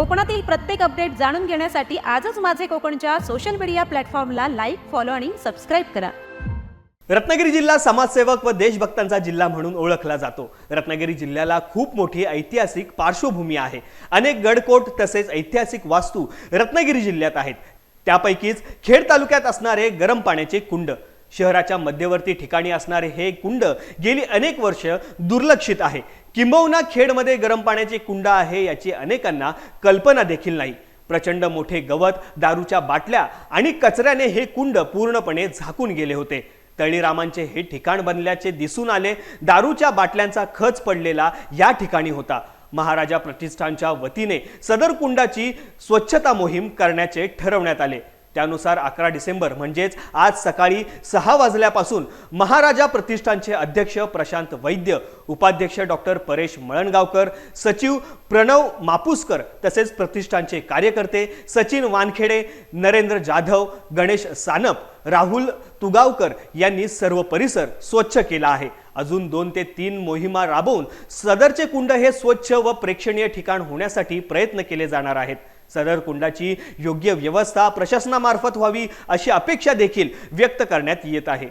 कोकणातील प्रत्येक अपडेट जाणून घेण्यासाठी आजच माझे कोकणच्या सोशल मीडिया प्लॅटफॉर्मला लाईक फॉलो आणि सबस्क्राईब करा. रत्नागिरी जिल्हा समाजसेवक व देशभक्तांचा जिल्हा म्हणून ओळखला जातो. रत्नागिरी जिल्ह्याला खूप मोठी ऐतिहासिक पार्श्वभूमी आहे. अनेक गडकोट तसेच ऐतिहासिक वास्तू रत्नागिरी जिल्ह्यात आहेत. त्यापैकीच खेड तालुक्यात असणारे गरम पाण्याचे कुंड शहराच्या मध्यवर्ती ठिकाणी असणारे हे कुंड गेली अनेक वर्ष दुर्लक्षित आहे. किंबहुना खेडमध्ये गरम पाण्याचे कुंड आहे याची अनेकांना कल्पना देखील नाही. प्रचंड मोठे गवत दारूच्या बाटल्या आणि कचऱ्याने हे कुंड पूर्णपणे झाकून गेले होते. तळीरामांचे हे ठिकाण बनल्याचे दिसून आले. दारूच्या बाटल्यांचा खच पडलेला या ठिकाणी होता. महाराजा प्रतिष्ठानच्या वतीने सदर कुंडाची स्वच्छता मोहीम करण्याचे ठरवण्यात आले. त्यानुसार अकरा डिसेंबर म्हणजेच आज सकाळी सहा वाजल्यापासून महाराजा प्रतिष्ठानचे अध्यक्ष प्रशांत वैद्य उपाध्यक्ष डॉक्टर परेश मळणगावकर सचिव प्रणव मापुसकर तसेच प्रतिष्ठानचे कार्यकर्ते सचिन वानखेडे नरेंद्र जाधव गणेश सानप राहुल तुगावकर यांनी सर्व परिसर स्वच्छ केला आहे. अजून दोन ते तीन मोहिमा राबवून सदरचे कुंड हे स्वच्छ व प्रेक्षणीय ठिकाण होण्यासाठी प्रयत्न केले जाणार आहेत. सदर कुंडाची योग्य व्यवस्था प्रशासनामार्फत व्हावी अशी अपेक्षा देखील व्यक्त करण्यात येत आहे